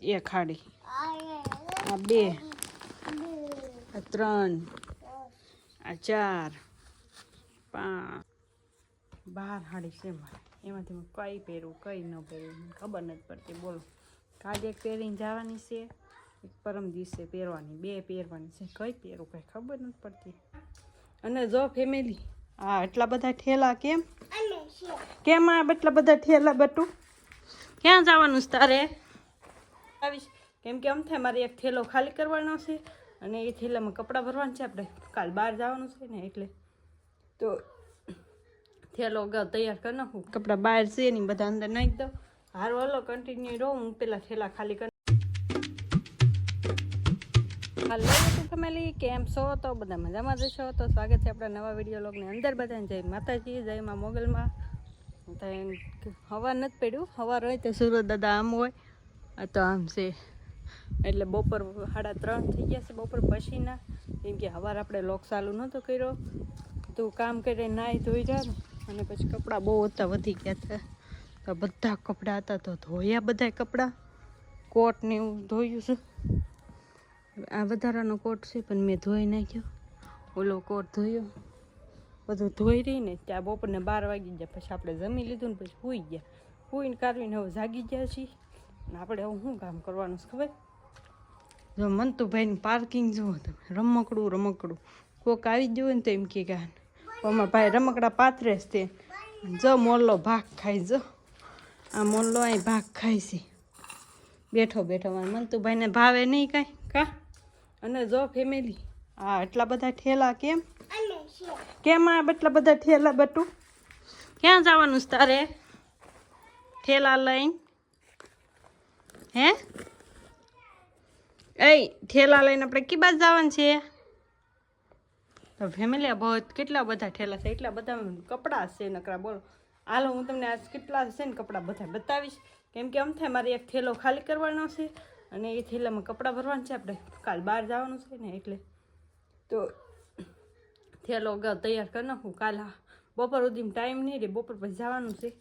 એક હાડી આ બે. આ ત્રણ. આ ચાર. પાંચ. બાર હાડી છે મારે. એમાંથી હું કઈ પહેરું કઈ ન પહેરું ખબર નથી પડતી. બોલો. કાલે એક પહેરીને જવાની છે. એક પરમ દિવસે પહેરવાની બે પહેરવાની છે. કઈ પહેરું કઈ ખબર નથી પડતી. અને જો ફેમિલી આ એટલા બધા ઠેલા કેમ? કેમ આ એટલા બધા ઠેલા બટુ? ક્યાં જવાનું છે તારે? આવીશ. કેમ કે આમ થાય મારે એક થેલો ખાલી કરવાનો છે અને એ થેલામાં કપડાં ભરવાના છે. આપણે કાલ બહાર જવાનું છે ને એટલે. તો થેલો અગાઉ તૈયાર કરી નાખું. કપડાં બહાર છે ને બધા અંદર નાખી દઉં. હારો, હલો કન્ટિન્યુ રહું. હું પેલા થેલા ખાલી કરી હાલો ફેમિલી કેમ છો? તો બધા મજામાં જશો તો સ્વાગત છે આપણા નવા વીડિયો લોગની અંદર બધાને. જય માતાજી, જય માં મોગલમાં. હવા નથી પડ્યું. હવા હોય તો સુરત દાદા આમ હોય. આ તો આમ છે. એટલે બપોર સાડા ત્રણ થઈ ગયા છે બપોર પછીના. કેમ કે હવાર આપણે લોક ચાલુ નહોતો કર્યો. તું કામ કરે નાહી ધોઈ જા અને પછી કપડાં બહુ હતા, વધી ગયા હતા તો બધા કપડાં હતા, તો ધોયા બધા કપડાં. કોટ ને એવું ધોયું છે. આ વધારાનો કોટ છે, પણ મેં ધોઈ નાખ્યો. ઓલો કોટ ધોયો. બધું ધોઈ રહી ને ત્યાં બપોરને બાર વાગી ગયા. પછી આપણે જમી લીધું ને પછી સૂઈ ગયા. સૂઈને કાઢવીને હવે જાગી ગયા છીએ. ને આપણે હવે શું કામ કરવાનું છે ખબર? જો મંતુભાઈનું પાર્કિંગ જુઓ તમે, રમકડું રમકડું. કોક આવી ગયું ને તો એમ કે અમારા ભાઈ રમકડા પાથરે જ તે. જો મોલ્લો ભાગ ખાય, જો. આ મોલ્લો અહીં ભાગ ખાય છે. બેઠો બેઠો. મારા મંતુભાઈને ભાવે નહીં કાંઈ. કા? અને જો ફેમિલી આ એટલા બધા ઠેલા કેમ? કેમ આ એટલા બધા ઠેલા બટું? ક્યાં જવાનું તારે? ઠેલા લઈને? હે? એ ઠેલા લઈને આપણે કી બાજ જવાનું છે? તો ફેમિલી બહુ કેટલા બધા ઠેલા છે? એટલા બધા કપડાં છે નકરા, બોલો. હાલો, હું તમને આજ કેટલા છે ને કપડાં બધા બતાવીશ. કેમ કે આમ થાય મારે એક થેલો ખાલી કરવાનો છે અને એ થેલામાં કપડાં ભરવાના છે આપણે. કાલ બહાર જવાનું છે ને એટલે. તો થેલો અગાઉ તૈયાર કરી નાખું. કાલ બપોર સુધીમાં ટાઈમ નહીં રહે. બપોર પછી જવાનું છે.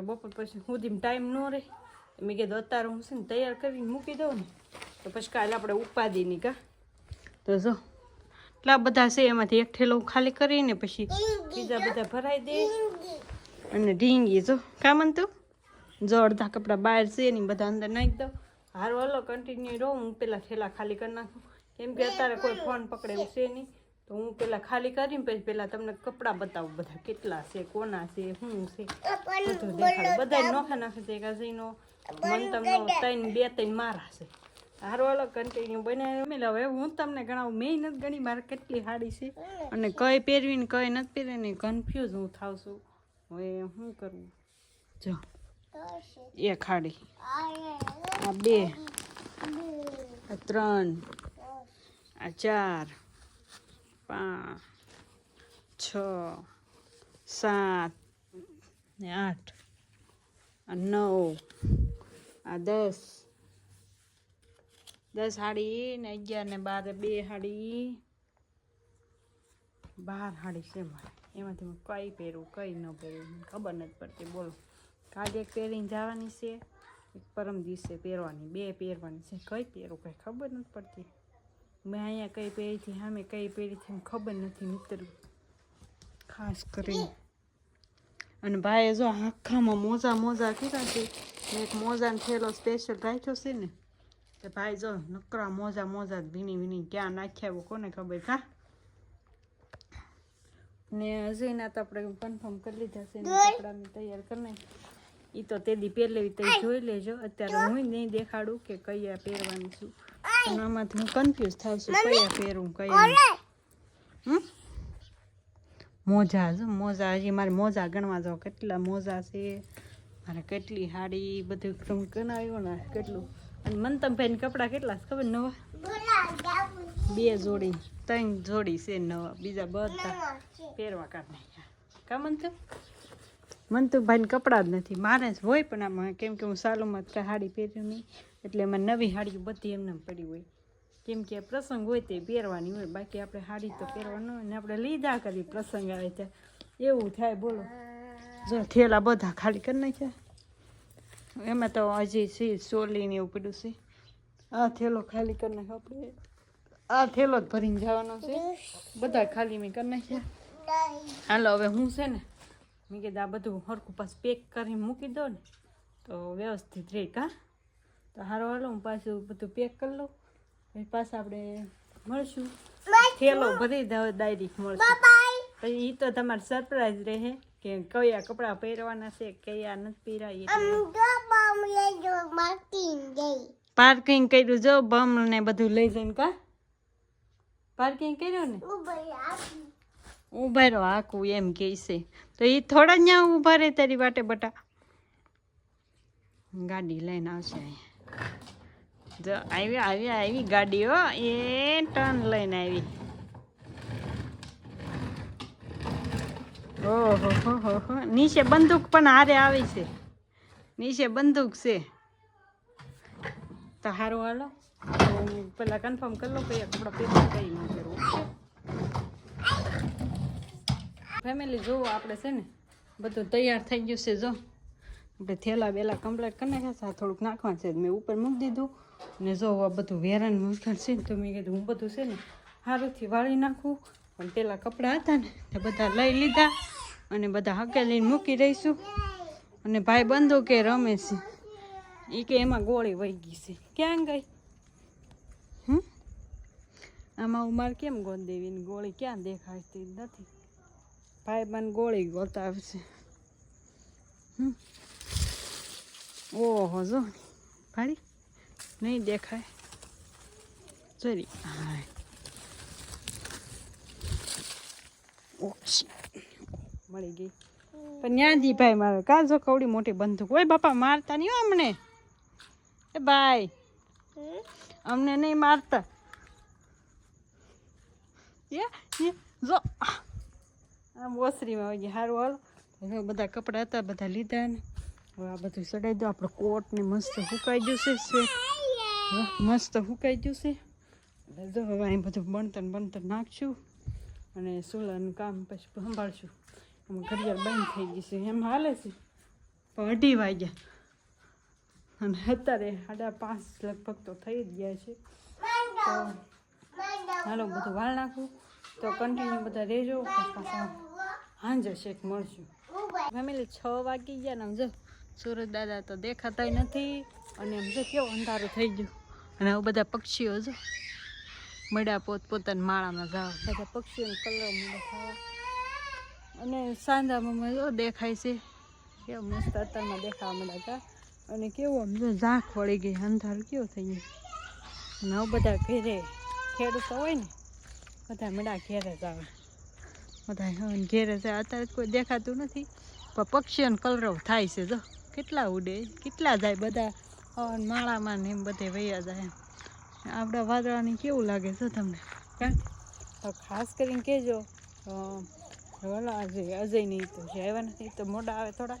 બપોર પછી સુધીમાં ટાઈમ ન રહે. મેં કીધું, અત્યારે હું છે ને તૈયાર કરીને મૂકી દઉં ને, તો પછી કાલે આપણે ઉપાદીની કા. તો જો, એટલા બધા છે, એમાંથી એક થેલો ખાલી કરીને પછી બીજા બધા ભરાઈ દે. અને ઢીંગી, જો કામન તું? જો, અડધા કપડાં બહાર છે ને બધા અંદર નાખી દઉં. હારો, હલો કન્ટિન્યુ રહું, હું પેલા થેલા ખાલી કરી નાખું. કેમ કે અત્યારે કોઈ ફોન પકડે એવું છે નહીં. તો હું પેલા ખાલી કરીને પછી પેલા તમને કપડાં બતાવું બધા કેટલા છે કોના છે શું છે. બધું દેખાડું. બધા નોખા નાખે છે કાજીનો મન તમને ત્રણ બે ત્રણ મારા છે. હારો અલગ કન્ટિન્યુ બનાવી મેં હવે હું તમને ગણાવું. મેં નથી ગણી મારે કેટલી સાડી છે. અને કઈ પહેરવી ને કઈ નથી પહેરવી ને કન્ફ્યુઝ હું થાવ છું. હવે શું કરવું જો એક હાડી. આ બે. આ ત્રણ. આ ચાર. પાંચ, છ, સાત ને આઠ આ નવ આ દસ દસ હાડી ને અગિયાર ને બાર બે હાડી બાર હાડી છે એમાંથી હું કઈ પહેરું કઈ ન પહેરું ખબર નથી પડતી, બોલો. કાલે એક પહેરીને જવાની છે, એક પરમ દિવસે પહેરવાની બે પહેરવાની છે, કઈ પહેરું કઈ ખબર નથી પડતી. મેં અહીંયા કઈ પહેરીથી સામે કઈ પહેરીથી છે ખબર નથી મિત્રો. ખાસ કરીને. અને ભાઈએ જો આખામાં મોજા મોજા કીધા છે એક મોજાનો થેલો સ્પેશિયલ રાખ્યો છે ને, કે ભાઈ જો નકરા મોજા મોજા ભીની ભીની ક્યાં નાખ્યા કોને ખબર, કા? ને હજી ના તો આપણે કન્ફર્મ કરી લીધા છે ને કપડાં તૈયાર કરી નાખી એ તો તે દી પહેરલેવી તે જોઈ લેજો, અત્યારે હું નહીં દેખાડું કે કયા પહેરવાની છું. પણ આમાંથી હું કન્ફ્યુઝ થાઉં છું. કયા પહેરું કયા મોજા જો મોજા. હજી મારે મોજા ગણવા જાઓ. કેટલા મોજા છે? મારે કેટલી હાડી બધું તમે ગણાવ્યું ને કેટલું. અને મંતમભાઈને કપડાં કેટલા ખબર નવા? બે જોડી ત્રણ જોડી છે નવા. બીજા બધા પહેરવા કાઢ કા મંતુ મંતુભાઈને કપડાં જ નથી. મારે જ હોય પણ આમાં. કેમ કે હું સાલોમાં હાડી પહેર્યું નહીં. એટલે એમાં નવી સાડી બધી એમને પડી હોય. કેમ કે પ્રસંગ હોય તે પહેરવાની હોય, બાકી આપણે સાડી તો પહેરવાનું હોય ને આપણે લીધા કરી પ્રસંગ આવે ત્યાં એવું થાય, બોલો. જો થેલા બધા ખાલી કરી નાખ્યા. એમાં તો હજી છે સોલી ને એવું પડ્યું છે. આ થેલો ખાલી કરી નાખ્યો આપણે. આ થેલો જ ભરીને જવાનો છે. બધા ખાલી મેં કરી નાખ્યા. હાલો, હવે હું છે ને, મેં કીધું આ બધું હરખું પાછું પેક કરીને મૂકી દો ને. તો વ્યવસ્થિત રહે કા તો હારો હાલો હું પાછું બધું પેક કરી લઉં. પછી પાછા આપણે મળશું. થેલો ભરી ડાયરી મળશે. પછી એ તો તમારે સરપ્રાઈઝ રહે કે કયા કપડાં પહેરવાના છે કયા નથી પહેરાય પાર્કિંગ કર્યું જો બમ ને બધું લઈ જઈને કા? પાર્કિંગ કર્યું ને? ઊભા રહો આખું એમ કે છે. તો એ થોડા ત્યાં ઊભા રહે તારી વાટે બટા. ગાડી લઈને આવશે અહીંયા. જો, આવી આવી આવી ગાડીઓ. એ ટર્ન લઈને આવી. ઓહો નીચે બંદૂક પણ હારે આવી છે. નીચે બંદૂક છે. તો સારું હાલો. પેલા કન્ફર્મ કરી લો કઈ કપડાં પેપર કઈ ન કરવું ફેમિલી જુઓ આપણે છે ને, બધું તૈયાર થઈ ગયું છે, જો. આપણે થેલા બેલા કમ્પ્લીટ કરી નાખ્યા થોડુંક નાખવાનું છે. મેં ઉપર મૂકી દીધું. ને જો આ બધું વેરાન મુશ્કેલ છે ને, તો મેં કીધું હું બધું છે ને સારુંથી વાળી નાખું. પણ પેલા કપડાં હતા ને, તે બધા લઈ લીધા અને બધા હકેલીને મૂકી રહીશું અને ભાઈ બંધો કે રમે છે. એ કે એમાં ગોળી વહી ગઈ છે. ક્યાં ગઈ? હમ? આમાં ઉમાર કેમ ગોળ દેવી ને ગોળી ક્યાં દેખાતી નથી. ભાઈ બંધ ગોળી ગોતાવશે હમ? ઓહો, જો. ભાડી નહીં દેખાય. સરી હા. મળી ગઈ. પણ ત્યાંથી ભાઈ મારે. કા જો કવડી મોટી બંદૂક. ઓય બાપા, મારતા નહીં અમને? એ ભાઈ અમને નહીં મારતા. એ જો. આમ ઓસરીમાં ગયા સારું હાલો. બધા કપડાં હતા, બધા લીધા ને આ બધું ચડાવી દો. આપણો કોટ ને મસ્ત સુકાઈ ગયું છે મસ્ત સુકાઈ ગયું છે. જો, હવે અહીં બધું બણતર બણતર નાખશું અને સોલાનું કામ પછી સંભાળશું. એમાં ઘડિયાળ બંધ થઈ ગઈ છે. એમ હાલે છે. પણ અઢી વાગ્યા. અને અત્યારે સાડા પાંચ લગભગ તો થઈ જ ગયા છે. તો હાલો, બધું વાળ નાખું. તો કન્ટિન્યુ બધા રહેજો. પાછા હાંજે શેક મળશું. ફેમિલી છ વાગી ગયા ને, જો. સુરત દાદા તો દેખાતાય નથી. અને એમ જો કેવું અંધારું થઈ ગયું. અને હવે બધા પક્ષીઓ જો, મળ્યા પોત પોતાની માળામાં જાવ બધા પક્ષીઓનો કલર મળે અને સાંધામાં જો દેખાય છે. કેવું મસ્ત અત્યારમાં દેખાવા મળ્યા હતા. અને કેવું આમ ઝાંખ વળી ગઈ, અંધારું કેવું થઈ ગયું. અને હવે બધા ઘેરે ખેડૂતો હોય ને, બધા મળ્યા ઘેરે આવે. બધા ઘેરે જાય અત્યારે કોઈ દેખાતું નથી, પણ પક્ષીઓને કલરવ થાય છે, જો. કેટલા ઉડે, કેટલા જાય બધા? માળામાં ને એમ બધે વૈયા જાય. આપણા વાદળાની કેવું લાગે છે તમને? કાં તો ખાસ કરીને કહેજો ઓલા અજય અજયની તો જે આવ્યા નથી, તો મોડા આવે થોડા.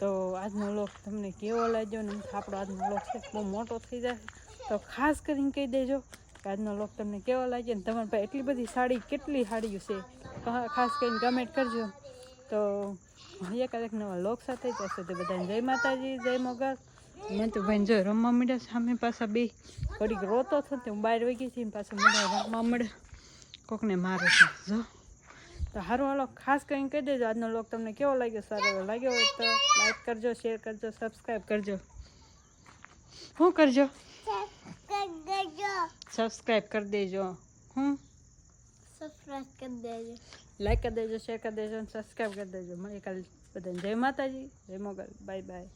તો આજનો લોક તમને કેવો લાગ્યો ને? આપણો આજનો લોક છે, બહુ મોટો થઈ જાય. તો ખાસ કરીને કહી દેજો કે આજનો લોક તમને કેવો લાગ્યો ને? તમારી પાસે એટલી બધી સાડી, કેટલી સાડીઓ છે? ખાસ કરીને કમેન્ટ કરજો. તો એકાદ એક નવા લોક સાથે જશે તો બધાને જય માતાજી જય મોગલ. મેં તો ભાઈ જો રમવા મળ્યા સામે પાછા બે. ઘડીક રોતો હતો ને તે હું બહાર વહી ગઈ હતી ને પાછું બધા રમવા મળે કોકને મારે છે જો. તો સારું હાલો ખાસ કરીને કહી દેજો આજનો લોક તમને કેવો લાગ્યો? સારો એવો લાગ્યો હોય તો લાઈક કરજો શેર કરજો સબસ્ક્રાઈબ કરજો. શું કરજો? સબસ્ક્રાઈબ કરી દેજો. હું? લાઈક કરી દેજો. શેર કરી દેજો અને સબસ્ક્રાઈબ કરી દેજો. મળીએ કાલે બધાને. જય માતાજી, જય મોગલ. Bye bye